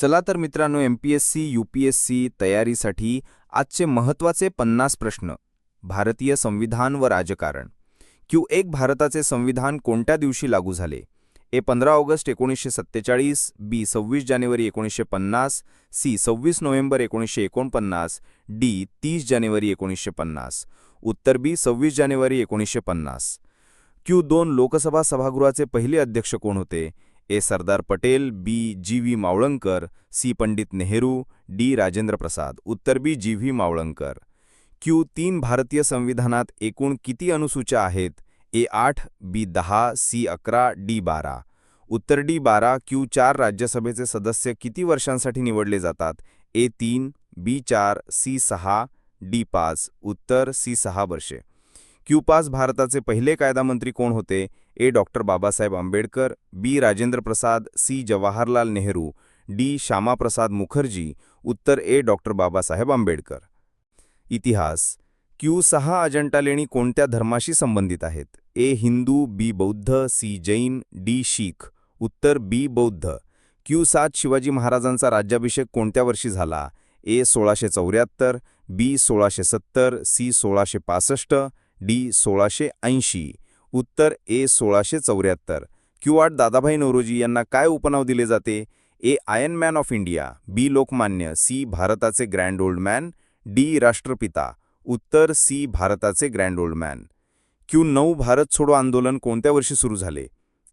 चला तर मित्रांनो M P S C U P S C तयारीसाठी आजचे महत्त्वाचे पन्नास प्रश्न. भारतीय संविधान व राजकारण. क्यू एक भारताचे संविधान कोणत्या दिवशी लागू झाले? ए पंधरा ऑगस्ट एकोणीसशे सत्तेचाळीस बी सव्वीस जानेवारी एकोणीसशे पन्नास सी सव्वीस नोव्हेंबर एकोणीसशे एकोणपन्नास डी तीस जानेवारी एकोणीसशे पन्नास. उत्तर बी सव्वीस जानेवारी एकोणीसशे पन्नास. क्यू दोन लोकसभा सभागृहाचे पहिले अध्यक्ष कोण होते? A Sardar Patel B G V Mavalankar C Pandit Nehru D Rajendra Prasad उत्तर बी जी व्ही मावळंकर. क्यू तीन भारतीय संविधानात एकूण किती अनुसूच्या आहेत? ए आठ बी दहा सी अकरा डी बारा. उत्तर डी बारा क्यू चार राज्यसभेचे सदस्य किती वर्षांसाठी निवडले जातात? ए तीन बी चार सी सहा डी पाच. उत्तर सी सहा वर्षे. क्यूपास भारताचे पहिले कायदामंत्री कोण होते? A. Doctor Babasaheb Ambedkar B. Rajendra Prasad C. Jawaharlal Nehru D. Shyamaprasad Mukherjee उत्तर ए. डॉक्टर बाबासाहेब आंबेडकर. इतिहास. क्यू सहा अजंटा लेणी कोणत्या धर्माशी संबंधित आहेत? ए. हिंदू बी. बौद्ध सी. जैन डी. शीख. उत्तर बी. बौद्ध. क्यू सात शिवाजी महाराजांचा राज्याभिषेक कोणत्या वर्षी झाला? ए. सोळाशे चौऱ्याहत्तर बी. सोळाशे सत्तर सी. सोळाशे पासष्ट डी सोळाशे ऐंशी उत्तर ए सोळाशे चौऱ्याहत्तर. क्यू आठ दादाभाई नौरोजी यांना काय उपनाव दिले जाते? A iron man of India B Lokmanya C भारताचे ग्रँड ओल्ड मॅन डी राष्ट्रपिता उत्तर सी भारताचे ग्रँड ओल्ड मॅन. क्यू नऊ भारत छोडो आंदोलन कोणत्या वर्षी सुरू झाले?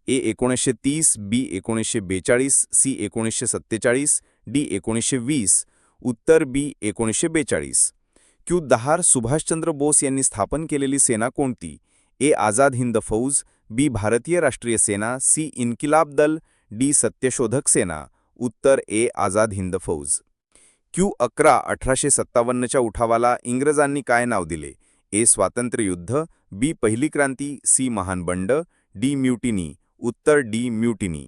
ए एकोणीसशे तीस बी एकोणीसशे बेचाळीस सी एकोणीसशे सत्तेचाळीस डी एकोणीसशे वीस उत्तर बी एकोणीसशे बेचाळीस. क्यू दहार सुभाषचंद्र बोस यांनी स्थापन केलेली सेना कोणती? ए. आझाद हिंद फौज बी. भारतीय राष्ट्रीय सेना सी. इन्किलाब दल डी. सत्यशोधक सेना. उत्तर ए. आझाद हिंद फौज. क्यू अकरा अठराशे सत्तावन्नच्या उठावाला इंग्रजांनी काय नाव दिले? ए. स्वातंत्र्ययुद्ध बी. पहिली क्रांती सी. महान बंड डी. म्युटिनी. उत्तर डी. म्युटिनी.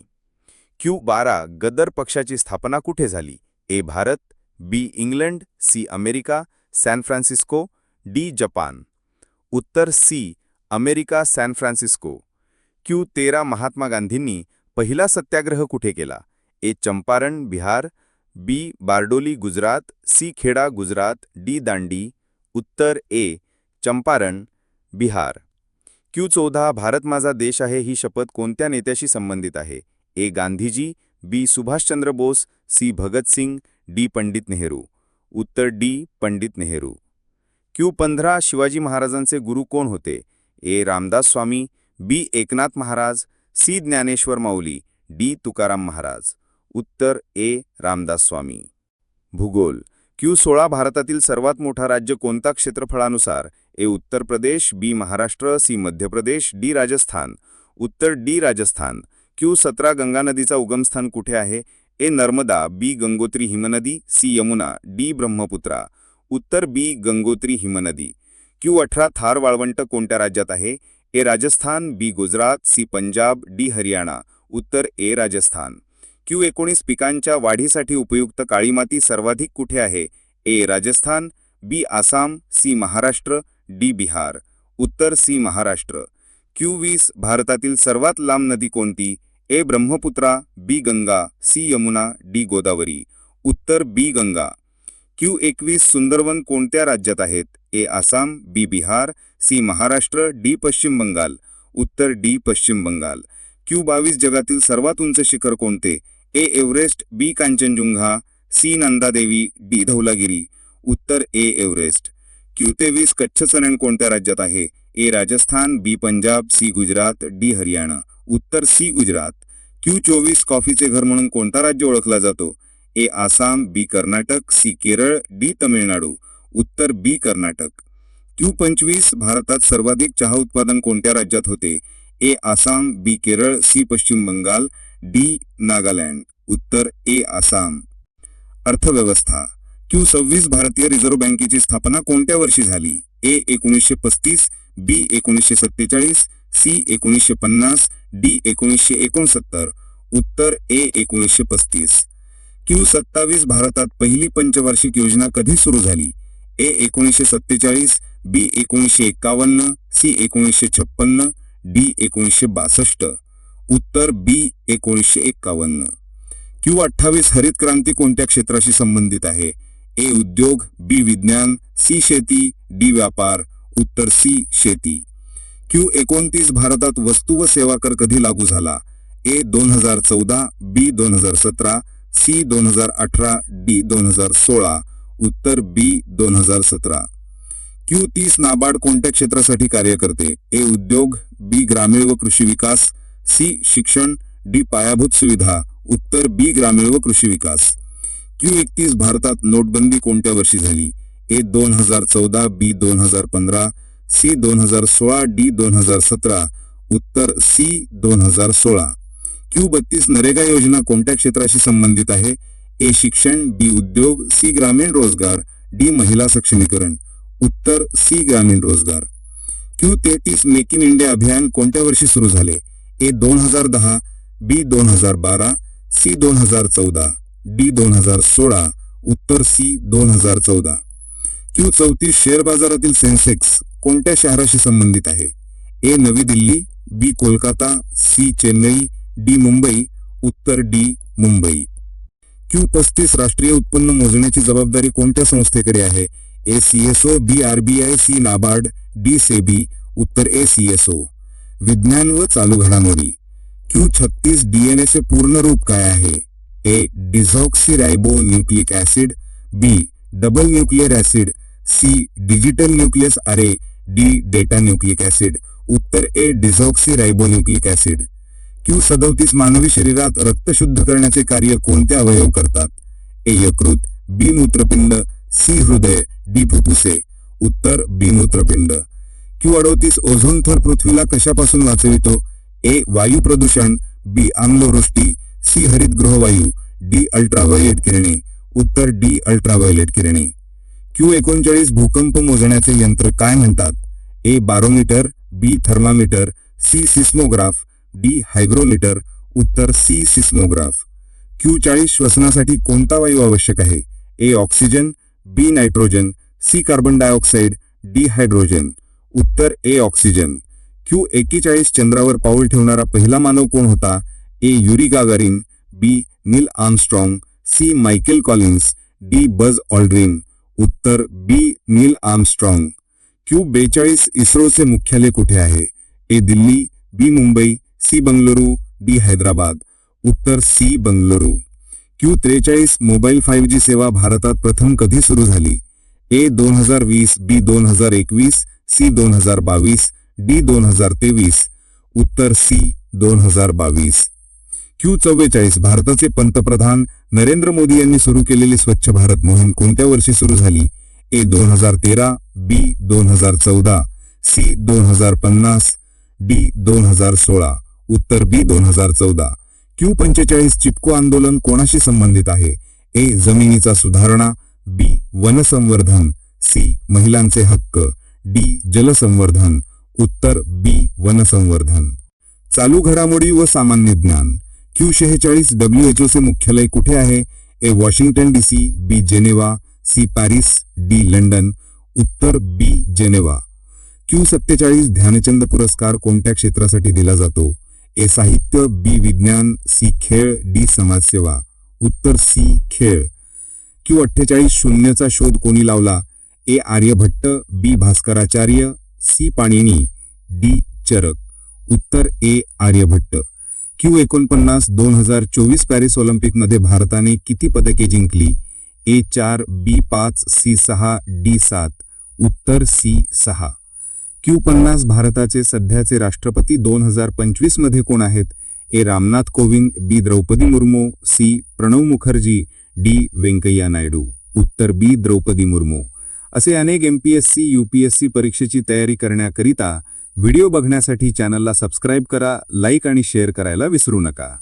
क्यू बारा गदर पक्षाची स्थापना कुठे झाली? A. Bharat B. England C. America San Francisco D Japan. उत्तर C America San Francisco. Q तेरा महात्मा गांधींनी पहिला सत्याग्रह कुठे केला? A Champaran Bihar. B Bardoli Gujarat. C Kheda Gujarat. D Dandi. उत्तर ए चंपारण बिहार. क्यू चौदा भारत माझा देश आहे ही शपथ कोणत्या नेत्याशी संबंधित आहे? A Gandhiji. B Subhashchandra Bose. C Bhagat Singh. D Pandit Nehru. उत्तर डी. पंडित नेहरू. क्यू पंधरा शिवाजी महाराजांचे गुरु कोण होते? A. Ramdas Swami B. Eknath Maharaj C. Dnyaneshwar Mauli D. Tukaram Maharaj. उत्तर ए. रामदास स्वामी. भूगोल. क्यू सोळा भारतातील सर्वात मोठा राज्य कोणता क्षेत्रफळानुसार? ए. उत्तर प्रदेश बी. महाराष्ट्र सी. मध्य प्रदेश डी. राजस्थान. उत्तर डी. राजस्थान. क्यू सतरा गंगा नदीचा उगमस्थान कुठे आहे? ए नर्मदा बी गंगोत्री हिमनदी सी यमुना डी ब्रह्मपुत्रा. उत्तर बी गंगोत्री हिमनदी. क्यू अठरा थार वाळवंट कोणत्या राज्यात आहे? A Rajasthan B Gujarat C Punjab D Haryana. उत्तर ए राजस्थान. क्यू एकोणीस पिकांच्या वाढीसाठी उपयुक्त काळी माती सर्वाधिक कुठे आहे? A Rajasthan B Assam C Maharashtra D Bihar. उत्तर सी महाराष्ट्र. क्यू वीस भारतातील सर्वात लांब नदी कोणती? A Brahmaputra B Ganga C Yamuna D Godavari. उत्तर बी गंगा. क्यू एकवीस सुंदरवन कोणत्या राज्यात आहेत? A Assam B Bihar C Maharashtra D Paschim Bengal. उत्तर डी पश्चिम बंगाल. क्यू बावीस जगातील सर्वात उंच शिखर कोणते? A Everest B Kanchenjunga C Nandadevi D Dhaulagiri. उत्तर ए एव्हरेस्ट. क्यू तेवीस कच्छ सरण कोणत्या राज्यात आहे? A Rajasthan B Punjab C Gujarat D Haryana. उत्तर सी गुजरात. क्यू चोवीस कॉफीचे घर म्हणून कोणता राज्य ओळखला जातो? A Assam B Karnataka C Kerala D Tamil Nadu. उत्तर बी कर्नाटक. क्यू पंचवीस भारतात सर्वाधिक चहा उत्पादन कोणत्या राज्यात होते? A Assam B Kerala C Paschim Bengal D Nagaland. उत्तर ए आसाम. अर्थव्यवस्था. क्यू सव्वीस भारतीय रिझर्व्ह बँकेची स्थापना कोणत्या वर्षी झाली? ए एकोणीसशे पस्तीस बी एकोणीसशे सत्तेचाळीस सी एकोणीसशे पन्नास डी एकोणीसशे एकोणसत्तर उत्तर ए एकोणीसशे पस्तीस. क्यू सत्तावीस भारतात पहिली पंचवार्षिक योजना कधी सुरू झाली? ए एकोणीसशे सत्तेचाळीस बी एकोणीसशे एक्कावन्न सी एकोणीसशे छप्पन्न डी एकोणीसशे बासष्ट. उत्तर बी एकोणीसशे एक्कावन्न. क्यू अठ्ठावीस हरित क्रांती कोणत्या क्षेत्राशी संबंधित आहे? ए उद्योग बी विज्ञान सी शेती डी व्यापार. उत्तर सी शेती. क्यू एकोणतीस भारतात वस्तू व सेवा कर कधी लागू झाला? ए दोन हजार चौदा बी दोन हजार सतरा सी दोन हजार अठरा डी दोन हजार सोळा उत्तर बी दोन हजार सतरा. क्यू तीस नाबार्ड कोणत्या क्षेत्रासाठी कार्य करते? ए उद्योग बी ग्रामीण व कृषी विकास सी शिक्षण डी पायाभूत सुविधा उत्तर बी ग्रामीण व कृषी विकास. क्यू एकतीस भारतात नोटबंदी कोणत्या वर्षी झाली? ए दोन हजार चौदा बी दोन हजार पंधरा सी दोन हजार सोळा डी दोन हजार सतरा उत्तर सी दोन हजार सोळा. क्यू बत्तीस नरेगा योजना कोणत्या क्षेत्राशी संबंधित आहे? ए शिक्षण बी उद्योग सी ग्रामीण रोजगार डी महिला सक्षमीकरण. उत्तर सी ग्रामीण रोजगार. क्यू तेहतीस मेक इन इंडिया अभियान कोणत्या वर्षी सुरू झाले? ए दोन हजार दहा बी दोन हजार बारा सी दोन हजार चौदा डी दोन हजार सोळा उत्तर सी दोन हजार चौदा. क्यू चौतीस शेअर बाजारातील सेन्सेक्स कोणत्या शहराशी संबंधित आहे? A Navi Delhi B Kolkata C Chennai D Mumbai उत्तर डी मुंबई. क्यू पस्तीस राष्ट्रीय उत्पन्न मोजण्याची जबाबदारी कोणत्या संस्थेकडे आहे? A C S O B R B I C NABARD D SEBI उत्तर ए सी एस ओ. विज्ञान व चालू घडामोडी. क्यू छत्तीस डीएनए चे पूर्ण रूप काय आहे? A deoxyribonucleic acid B double nuclear acid C digital nucleus array D data nucleic acid उत्तर A डिझॉक्सी ribo nucleic acid Q सदोतीस मानवी शरीरात रक्त शुद्ध करण्याचे कार्य कोणते अवयव करतात? ए यकृत बी मूत्रपिंड सी हृदय डी फुफ्फुसे. उत्तर बी मूत्रपिंड. क्यू अडोतीस ओझोन थर पृथ्वीला कशापासून वाचवितो? ए वायू प्रदूषण बी आम्लवृष्टी सी हरितगृहवायू डी अल्ट्राव्हायलेट किरणे. उत्तर डी अल्ट्राव्हायलेट किरणे. क्यू एकोणचाळीस भूकंप मोजण्याचे यंत्र काय म्हणतात? A barometer B thermometer C seismograph D hygrometer उत्तर सी सिस्मोग्राफ क्यू चाळीस श्वसनासाठी कोणता वायू आवश्यक आहे? A oxygen B nitrogen C carbon dioxide D hydrogen उत्तर ए ऑक्सिजन क्यू एक्केचाळीस चंद्रावर पाऊल ठेवणारा पहिला मानव कोण होता? A Yuri Gagarin B Neil Armstrong C Michael Collins D Buzz Aldrin. उत्तर बी नील आर्मस्ट्रॉंग. क्यू बेचाळीस इस्रोचे मुख्यालय कुठे आहे? A Delhi B Mumbai C Bengaluru D Hyderabad. उत्तर सी बंगलुरू. क्यू त्रेचाळीस मोबाईल फाईव्ह जी सेवा भारतात प्रथम कधी सुरू झाली? ए दोन हजार वीस बी दोन हजार एकवीस सी दोन हजार बावीस डी दोन हजार तेवीस. उत्तर सी दोन हजार बावीस. क्यू चव्वेचाळीस भारताचे पंतप्रधान नरेंद्र मोदी यांनी सुरू केलेली स्वच्छ भारत मोहीम कोणत्या वर्षी सुरू झाली? ए दोन हजार तेरा बी दोन हजार चौदा सी दोन हजार पन्नास डी दोन हजार सोळा उत्तर बी दोन हजार चौदा. क्यू पंचेचाळीस चिपको आंदोलन कोणाशी संबंधित आहे? ए जमिनीचा सुधारणा बी वनसंवर्धन सी महिलांचे हक्क डी जलसंवर्धन उत्तर बी वनसंवर्धन. चालू घडामोडी व सामान्य ज्ञान. क्यू शेहेचाळीस डब्ल्यूएचओ चे मुख्यालय कुठे आहे? A Washington DC B Geneva C Paris D London उत्तर बी जेनेवा. क्यू सत्तेचाळीस ध्यानचंद पुरस्कार कोणत्या क्षेत्रासाठी दिला जातो? ए साहित्य बी विज्ञान सी खेळ डी समाजसेवा. उत्तर सी खेळ. क्यू अठ्ठेचाळीस शून्यचा शोध कोणी लावला? A Aryabhatta B Bhaskaracharya C Panini D Charak. उत्तर ए आर्यभट्ट. क्यू एकोणपन्नास दोन हजार चोवीस पॅरिस ऑलिम्पिकमध्ये भारताने किती पदके जिंकली? ए चार बी पाच सी सहा डी सात उत्तर सी सहा. क्यू पन्नास भारताचे सध्याचे राष्ट्रपती दोन हजार पंचवीसमध्ये कोण आहेत? A Ramnath Kovind B Droupadi Murmu C Pranab Mukherjee D Venkaiah Naidu. उत्तर बी द्रौपदी मुर्मू. असे अनेक एमपीएससी यूपीएससी परीक्षेची तयारी करण्याकरिता व्हिडिओ बघण्यासाठी चॅनलला सबस्क्राईब करा लाईक आणि शेअर करायला विसरू नका.